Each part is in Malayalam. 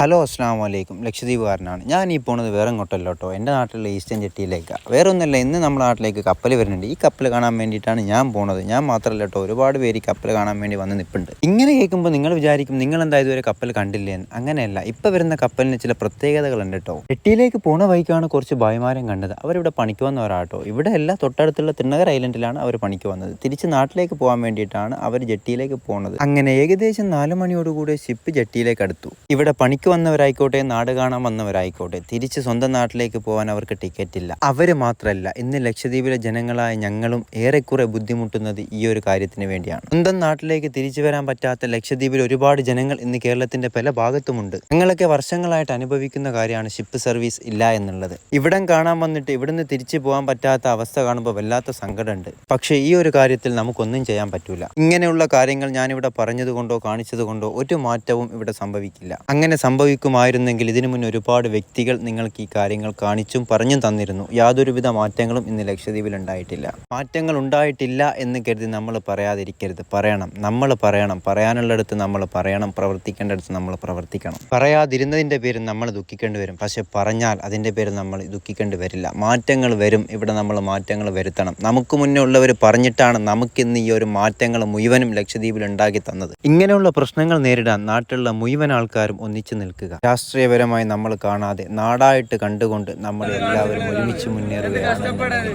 ഹലോ അസ്സാം വലൈക്കും ലക്ഷദ്വീപുകാരനാണ്. ഞാൻ ഈ പോണത് വേറെ ഇങ്ങോട്ടല്ല കേട്ടോ എന്റെ നാട്ടിലുള്ള ഈസ്റ്റേൺ ജെട്ടിയിലേക്കാണ് വേറെ ഒന്നുമല്ല ഇന്ന് നമ്മുടെ നാട്ടിലേക്ക് കപ്പൽ വരുന്നുണ്ട്. ഈ കപ്പൽ കാണാൻ വേണ്ടിയിട്ടാണ് ഞാൻ പോണത്. ഞാൻ മാത്രമല്ല കേട്ടോ ഒരുപാട് പേര് ഈ കപ്പൽ കാണാൻ വേണ്ടി വന്ന് നിൽപ്പുണ്ട്. ഇങ്ങനെ കേൾക്കുമ്പോൾ നിങ്ങൾ വിചാരിക്കും നിങ്ങൾ എന്താ ഇതുവരെ കപ്പൽ കണ്ടില്ലേ എന്ന് അങ്ങനെയല്ല. ഇപ്പോൾ വരുന്ന കപ്പലിന് ചില പ്രത്യേകതകളുണ്ട് കേട്ടോ ജെട്ടിയിലേക്ക് പോണ വഴിക്കാണ് കുറച്ച് ഭായിമാരും കണ്ടത്. അവരിവിടെ പണിക്ക് വന്നവരാട്ടോ. ഇവിടെ എല്ലാ തൊട്ടടുത്തുള്ള തിണ്ണകർ ഐലൻഡിലാണ് അവർ പണിക്ക് വന്നത്. തിരിച്ച് നാട്ടിലേക്ക് പോകാൻ വേണ്ടിയിട്ടാണ് അവർ ജെട്ടിയിലേക്ക് പോണത്. അങ്ങനെ ഏകദേശം നാല് മണിയോടുകൂടി ഷിപ്പ് ജെട്ടിയിലേക്ക് അടുത്തു ഇവിടെ പണിക്ക് വന്നവരായിക്കോട്ടെ നാട് കാണാൻ വന്നവരായിക്കോട്ടെ തിരിച്ച് സ്വന്തം നാട്ടിലേക്ക് പോകാൻ അവർക്ക് ടിക്കറ്റ് ഇല്ല അവർ മാത്രമല്ല ഇന്ന് ലക്ഷദ്വീപിലെ ജനങ്ങളായ ഞങ്ങളും ഏറെക്കുറെ ബുദ്ധിമുട്ടുന്നത് ഈ ഒരു കാര്യത്തിന് വേണ്ടിയാണ്. സ്വന്തം നാട്ടിലേക്ക് തിരിച്ചു വരാൻ പറ്റാത്ത ലക്ഷദ്വീപിൽ ഒരുപാട് ജനങ്ങൾ ഇന്ന് കേരളത്തിന്റെ പല ഭാഗത്തുമുണ്ട്. ഞങ്ങളൊക്കെ വർഷങ്ങളായിട്ട് അനുഭവിക്കുന്ന കാര്യമാണ് ഷിപ്പ് സർവീസ് ഇല്ല എന്നുള്ളത്. ഇവിടം കാണാൻ വന്നിട്ട് ഇവിടുന്ന് തിരിച്ചു പോകാൻ പറ്റാത്ത അവസ്ഥ കാണുമ്പോൾ വല്ലാത്ത സങ്കടമുണ്ട്. പക്ഷേ ഈ ഒരു കാര്യത്തിൽ നമുക്കൊന്നും ചെയ്യാൻ പറ്റൂല. ഇങ്ങനെയുള്ള കാര്യങ്ങൾ ഞാനിവിടെ പറഞ്ഞതുകൊണ്ടോ കാണിച്ചതുകൊണ്ടോ ഒരു മാറ്റവും ഇവിടെ സംഭവിക്കില്ല. അങ്ങനെ സംഭവിക്കുമായിരുന്നെങ്കിൽ ഇതിനു മുന്നേ ഒരുപാട് വ്യക്തികൾ നിങ്ങൾക്ക് ഈ കാര്യങ്ങൾ കാണിച്ചും പറഞ്ഞും തന്നിരുന്നു. യാതൊരുവിധ മാറ്റങ്ങളും ഇന്ന് ലക്ഷദ്വീപിൽ ഉണ്ടായിട്ടില്ല. മാറ്റങ്ങൾ ഉണ്ടായിട്ടില്ല എന്ന് കരുതി നമ്മൾ പറയാതിരിക്കരുത്. പറയണം. നമ്മൾ പറയണം. പറയാനുള്ളിടത്ത് നമ്മൾ പറയണം. പ്രവർത്തിക്കേണ്ടടുത്ത് നമ്മൾ പ്രവർത്തിക്കണം. പറയാതിരുന്നതിന്റെ പേരിൽ നമ്മൾ ദുഃഖിക്കേണ്ടി വരും. പക്ഷെ പറഞ്ഞാൽ അതിന്റെ പേരിൽ നമ്മൾ ദുഃഖിക്കേണ്ടി വരില്ല. മാറ്റങ്ങൾ വരും. ഇവിടെ നമ്മൾ മാറ്റങ്ങൾ വരുത്തണം. നമുക്ക് മുന്നേ ഉള്ളവർ പറഞ്ഞിട്ടാണ് നമുക്കിന്ന് ഈ ഒരു മാറ്റങ്ങൾ മുഴുവനും ലക്ഷദ്വീപിൽ ഉണ്ടാക്കി തന്നത്. ഇങ്ങനെയുള്ള പ്രശ്നങ്ങൾ നേരിടാൻ നാട്ടിലുള്ള മുഴുവൻ ആൾക്കാരും ഒന്നിച്ചു നിൽക്കുക. രാഷ്ട്രീയപരമായി നമ്മൾ കാണാതെ നാടായിട്ട് കണ്ടുകൊണ്ട് നമ്മൾ എല്ലാവരും ഒരുമിച്ച് മുന്നേറുകയാണ്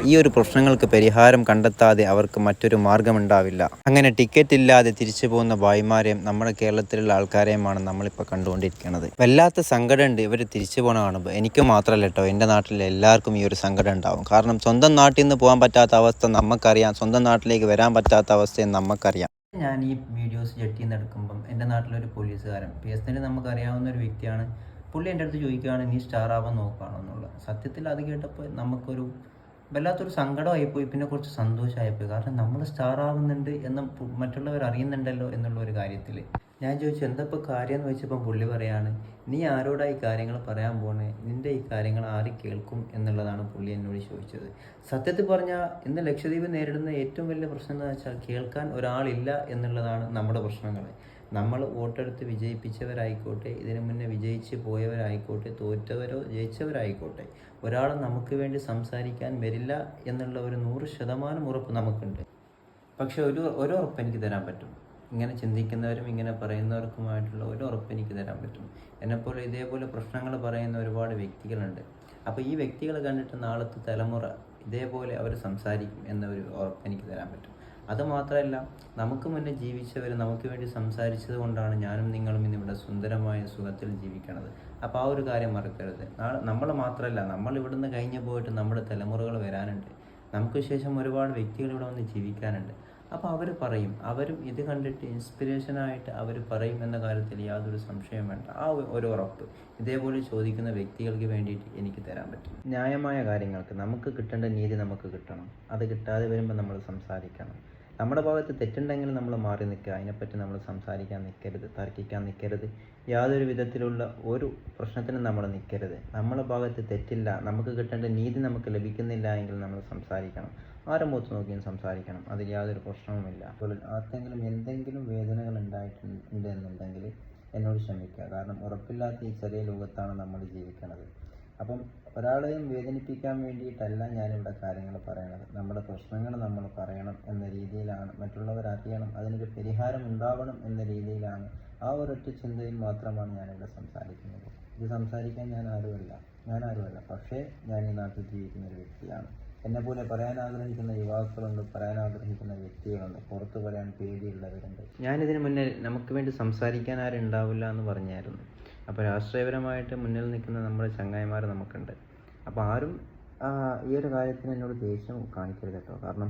ഈ ഒരു പ്രശ്നങ്ങൾക്ക് പരിഹാരം കണ്ടെത്താതെ അവർക്ക് മറ്റൊരു മാർഗമുണ്ടാവില്ല. അങ്ങനെ ടിക്കറ്റ് ഇല്ലാതെ തിരിച്ചു പോകുന്ന ഭായിമാരെയും നമ്മുടെ കേരളത്തിലുള്ള ആൾക്കാരെയുമാണ് നമ്മളിപ്പോൾ കണ്ടുകൊണ്ടിരിക്കുന്നത്. വല്ലാത്ത സങ്കടമുണ്ട് ഇവർ തിരിച്ചു പോകണ കാണുമ്പോൾ. എനിക്ക് മാത്രമല്ല കേട്ടോ എന്റെ നാട്ടിലെ എല്ലാവർക്കും ഈ ഒരു സങ്കടം ഉണ്ടാവും. കാരണം സ്വന്തം നാട്ടിൽ നിന്ന് പോകാൻ പറ്റാത്ത അവസ്ഥ നമുക്കറിയാം. സ്വന്തം നാട്ടിലേക്ക് വരാൻ പറ്റാത്ത അവസ്ഥയും നമുക്കറിയാം. ഞാൻ ഈ വീഡിയോസ് ജെട്ടിൽ നിന്ന് എടുക്കുമ്പം എന്റെ നാട്ടിലൊരു പോലീസുകാരൻ പി എസ് എന്നിൽ നമുക്കറിയാവുന്ന ഒരു വ്യക്തിയാണ്. പുള്ളി എന്റെ അടുത്ത് ചോദിക്കുകയാണ് നീ സ്റ്റാർ ആവാൻ നോക്കുകയാണോ? എന്നുള്ളത്. സത്യത്തിൽ അത് കേട്ടപ്പോൾ നമുക്കൊരു വല്ലാത്തൊരു സങ്കടമായിപ്പോയി പിന്നെ കുറച്ച് സന്തോഷമായിപ്പോയി. കാരണം നമ്മൾ സ്റ്റാർ ആവുന്നുണ്ട് എന്ന് മറ്റുള്ളവർ അറിയുന്നുണ്ടല്ലോ എന്നുള്ള ഒരു കാര്യത്തിൽ ഞാൻ ചോദിച്ചു എന്തപ്പോൾ കാര്യം എന്ന് വെച്ചപ്പം പുള്ളി പറയാണ് നീ ആരോടാ ഈ കാര്യങ്ങൾ പറയാൻ പോണേ? നിന്റെ ഈ കാര്യങ്ങൾ ആര് കേൾക്കും? എന്നുള്ളതാണ് പുള്ളി എന്നോട് ചോദിച്ചത്. സത്യത്തിൽ പറഞ്ഞാൽ ഇന്ന് ലക്ഷദ്വീപ് നേരിടുന്ന ഏറ്റവും വലിയ പ്രശ്നം എന്ന് വെച്ചാൽ കേൾക്കാൻ ഒരാളില്ല എന്നുള്ളതാണ് നമ്മുടെ പ്രശ്നങ്ങൾ നമ്മൾ വോട്ടെടുത്ത് വിജയിപ്പിച്ചവരായിക്കോട്ടെ ഇതിനു മുന്നേ വിജയിച്ച് പോയവരായിക്കോട്ടെ തോറ്റവരോ ജയിച്ചവരായിക്കോട്ടെ ഒരാൾ നമുക്ക് വേണ്ടി സംസാരിക്കാൻ വരില്ല എന്നുള്ള ഒരു നൂറ് ശതമാനം ഉറപ്പ് നമുക്കുണ്ട്. പക്ഷെ ഒരു ഒരു ഉറപ്പ് എനിക്ക് തരാൻ പറ്റും. ഇങ്ങനെ ചിന്തിക്കുന്നവരും ഇങ്ങനെ പറയുന്നവർക്കുമായിട്ടുള്ള ഒരു ഉറപ്പ് എനിക്ക് തരാൻ പറ്റും. എന്നെപ്പോലെ ഇതേപോലെ പ്രശ്നങ്ങൾ പറയുന്ന ഒരുപാട് വ്യക്തികളുണ്ട്. അപ്പോൾ ഈ വ്യക്തികൾ കണ്ടിട്ട് നാളത്തെ തലമുറ ഇതേപോലെ അവർ സംസാരിക്കും എന്നൊരു ഉറപ്പ് എനിക്ക് തരാൻ പറ്റും. അതുമാത്രമല്ല നമുക്ക് മുന്നേ ജീവിച്ചവർ നമുക്ക് വേണ്ടി സംസാരിച്ചത് കൊണ്ടാണ് ഞാനും നിങ്ങളും ഇന്ന് ഇവിടെ സുന്ദരമായ സുഖത്തിൽ ജീവിക്കണത്. അപ്പോൾ ആ ഒരു കാര്യം മറക്കരുത്. നാളെ നമ്മൾ മാത്രമല്ല നമ്മൾ ഇവിടുന്ന് കഴിഞ്ഞു പോയിട്ട് നമ്മുടെ തലമുറകൾ വരാനുണ്ട്. നമുക്ക് ശേഷം ഒരുപാട് വ്യക്തികൾ ഇവിടെ വന്ന് ജീവിക്കാനുണ്ട്. അപ്പോൾ അവർ പറയും. അവരും ഇത് കണ്ടിട്ട് ഇൻസ്പിറേഷനായിട്ട് അവർ പറയും എന്ന കാര്യത്തിൽ യാതൊരു സംശയവും വേണ്ട. ആ ഒരു ഉറപ്പ്. ഇതേപോലെ ചോദിക്കുന്ന വ്യക്തികൾക്ക് വേണ്ടിയിട്ട് എനിക്ക് തരാൻ പറ്റും ന്യായമായ കാര്യങ്ങൾക്ക് നമുക്ക് കിട്ടേണ്ട നീതി നമുക്ക് കിട്ടണം. അത് കിട്ടാതെ വരുമ്പോൾ നമ്മൾ സംസാരിക്കണം. നമ്മുടെ ഭാഗത്ത് തെറ്റുണ്ടെങ്കിൽ നമ്മൾ മാറി നിൽക്കുക. അതിനെപ്പറ്റി നമ്മൾ സംസാരിക്കാൻ നിൽക്കരുത് തർക്കിക്കാൻ നിൽക്കരുത്. യാതൊരു വിധത്തിലുള്ള ഒരു പ്രശ്നത്തിനും നമ്മൾ നിൽക്കരുത്. നമ്മുടെ ഭാഗത്ത് തെറ്റില്ല നമുക്ക് കിട്ടേണ്ട നീതി നമുക്ക് ലഭിക്കുന്നില്ല എങ്കിൽ നമ്മൾ സംസാരിക്കണം. ആരും മുഖത്ത് നോക്കിയും സംസാരിക്കണം. അതിൽ യാതൊരു പ്രശ്നവുമില്ല. അതുപോലെ ആർക്കെങ്കിലും എന്തെങ്കിലും വേദനകൾ ഉണ്ടായിട്ടുണ്ട് എന്നുണ്ടെങ്കിൽ എന്നോട് ക്ഷമിക്കുക. കാരണം ഉറപ്പില്ലാത്ത ഈ ചെറിയ ലോകത്താണ് നമ്മൾ ജീവിക്കുന്നത് അപ്പം ഒരാളെയും വേദനിപ്പിക്കാൻ വേണ്ടിയിട്ടല്ല ഞാനിവിടെ കാര്യങ്ങൾ പറയണത്. നമ്മുടെ പ്രശ്നങ്ങൾ നമ്മൾ പറയണം എന്ന രീതിയിലാണ്. മറ്റുള്ളവർ അറിയണം. അതിനൊരു പരിഹാരം ഉണ്ടാവണം എന്ന രീതിയിലാണ്. ആ ഒരൊറ്റ ചിന്തയിൽ മാത്രമാണ് ഞാനിവിടെ സംസാരിക്കുന്നത്. ഇത് സംസാരിക്കാൻ ഞാൻ ആരുമല്ല. ഞാൻ ആരുമല്ല. പക്ഷേ ഞാൻ ഈ നാട്ടിൽ ജീവിക്കുന്ന ഒരു വ്യക്തിയാണ്. എന്നെപ്പോലെ പറയാൻ ആഗ്രഹിക്കുന്ന യുവാക്കളുണ്ട് പറയാൻ ആഗ്രഹിക്കുന്ന വ്യക്തികളുണ്ട്. പുറത്ത് പറയാൻ പേടിയുള്ളവരുണ്ട്. ഞാനിതിനു മുന്നേ നമുക്ക് വേണ്ടി സംസാരിക്കാൻ ആരും ഉണ്ടാവില്ല എന്ന് പറഞ്ഞായിരുന്നു. അപ്പോൾ രാഷ്ട്രീയപരമായിട്ട് മുന്നിൽ നിൽക്കുന്ന നമ്മുടെ ചങ്ങായിമാർ നമുക്കുണ്ട്. അപ്പോൾ ആരും ഈ ഒരു കാര്യത്തിന് എന്നോട് ദേഷ്യം കാണിക്കരുത് കേട്ടോ. കാരണം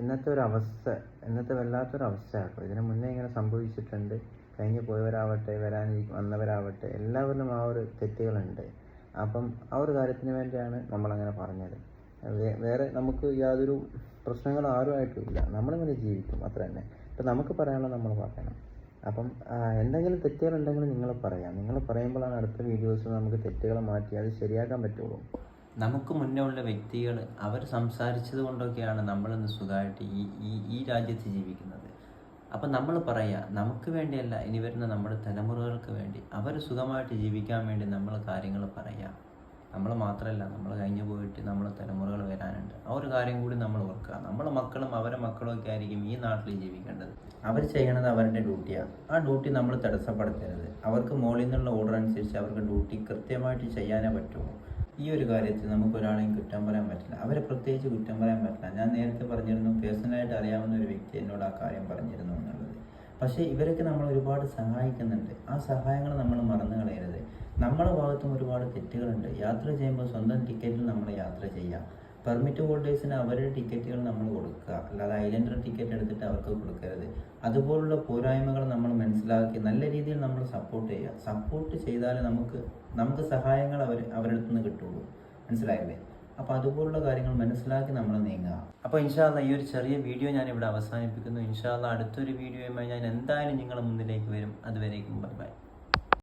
ഇന്നത്തെ ഒരു അവസ്ഥ ഇന്നത്തെ വല്ലാത്തൊരു അവസ്ഥ കേട്ടോ. ഇതിന് മുന്നേ ഇങ്ങനെ സംഭവിച്ചിട്ടുണ്ട്. കഴിഞ്ഞു പോയവരാവട്ടെ വരാൻ വന്നവരാവട്ടെ എല്ലാവരിലും ആ ഒരു തെറ്റുകളുണ്ട്. അപ്പം ആ ഒരു കാര്യത്തിന് വേണ്ടിയാണ് നമ്മളങ്ങനെ പറഞ്ഞത്. വേറെ നമുക്ക് യാതൊരു പ്രശ്നങ്ങളും ആരുമായിട്ടും ഇല്ല. നമ്മളിങ്ങനെ ജീവിക്കും അത്ര തന്നെ അപ്പം നമുക്ക് പറയാനുള്ളത് നമ്മൾ പറയണം. അപ്പം എന്തെങ്കിലും തെറ്റുകളുണ്ടെങ്കിൽ നിങ്ങൾ പറയാം. നിങ്ങൾ പറയുമ്പോഴാണ് അടുത്ത വീഡിയോസ് നമുക്ക് തെറ്റുകൾ മാറ്റി അത് ശരിയാക്കാൻ പറ്റുള്ളൂ. നമുക്ക് മുന്നേ ഉള്ള വ്യക്തികൾ അവർ സംസാരിച്ചത് കൊണ്ടൊക്കെയാണ് നമ്മളിന്ന് സുഖമായിട്ട് ഈ ഈ ഈ രാജ്യത്ത് ജീവിക്കുന്നത്. അപ്പം നമ്മൾ പറയുക നമുക്ക് വേണ്ടിയല്ല ഇനി വരുന്ന നമ്മുടെ തലമുറകൾക്ക് വേണ്ടി അവർ സുഖമായിട്ട് ജീവിക്കാൻ വേണ്ടി നമ്മൾ കാര്യങ്ങൾ പറയുക. നമ്മൾ മാത്രമല്ല നമ്മൾ കഴിഞ്ഞു പോയിട്ട് നമ്മൾ തലമുറകൾ വരാനുണ്ട്. ആ ഒരു കാര്യം കൂടി നമ്മൾ ഓർക്കുക. നമ്മളെ മക്കളും അവരെ മക്കളും ഒക്കെ ആയിരിക്കും ഈ നാട്ടിൽ ജീവിക്കേണ്ടത്. അവർ ചെയ്യണത് അവരുടെ ഡ്യൂട്ടിയാണ്. ആ ഡ്യൂട്ടി നമ്മൾ തടസ്സപ്പെടുത്തരുത്. അവർക്ക് മുകളിൽ നിന്നുള്ള ഓർഡർ അനുസരിച്ച് അവർക്ക് ഡ്യൂട്ടി കൃത്യമായിട്ട് ചെയ്യാനേ പറ്റുള്ളൂ. ഈ ഒരു കാര്യത്തിൽ നമുക്ക് ഒരാളെയും കുറ്റം പറയാൻ പറ്റില്ല. അവരെ പ്രത്യേകിച്ച് കുറ്റം പറയാൻ പറ്റില്ല. ഞാൻ നേരത്തെ പറഞ്ഞിരുന്നു പേഴ്സണലായിട്ട് അറിയാവുന്ന ഒരു വ്യക്തി എന്നോട് ആ കാര്യം പറഞ്ഞിരുന്നു എന്നുള്ളത്. പക്ഷേ ഇവരൊക്കെ നമ്മൾ ഒരുപാട് സഹായിക്കുന്നുണ്ട്. ആ സഹായങ്ങൾ നമ്മൾ മറന്നു കളയരുത്. നമ്മുടെ ഭാഗത്തും ഒരുപാട് തെറ്റുകളുണ്ട്. യാത്ര ചെയ്യുമ്പോൾ സ്വന്തം ടിക്കറ്റിൽ നമ്മൾ യാത്ര ചെയ്യാം. പെർമിറ്റ് ഹോൾഡേഴ്സിന് അവരുടെ ടിക്കറ്റുകൾ നമ്മൾ കൊടുക്കുക. അല്ലാതെ ഐലൻഡർ ടിക്കറ്റ് എടുത്തിട്ട് അവർക്ക് കൊടുക്കരുത്. അതുപോലുള്ള പോരായ്മകൾ നമ്മൾ മനസ്സിലാക്കി നല്ല രീതിയിൽ നമ്മൾ സപ്പോർട്ട് ചെയ്യുക. സപ്പോർട്ട് ചെയ്താൽ നമുക്ക് നമുക്ക് സഹായങ്ങൾ അവർ അവരുടെ നിന്ന് കിട്ടുള്ളൂ. മനസ്സിലായില്ലേ? അപ്പോൾ അതുപോലുള്ള കാര്യങ്ങൾ മനസ്സിലാക്കി നമ്മൾ നീങ്ങുക. അപ്പോൾ ഇൻഷാല്ല ഈ ഒരു ചെറിയ വീഡിയോ ഞാൻ ഇവിടെ അവസാനിപ്പിക്കുന്നു ഇൻഷാല്ല അടുത്തൊരു വീഡിയോയുമായി ഞാൻ എന്തായാലും നിങ്ങളുടെ മുന്നിലേക്ക് വരും. അതുവരേക്കും ബൈ ബൈ.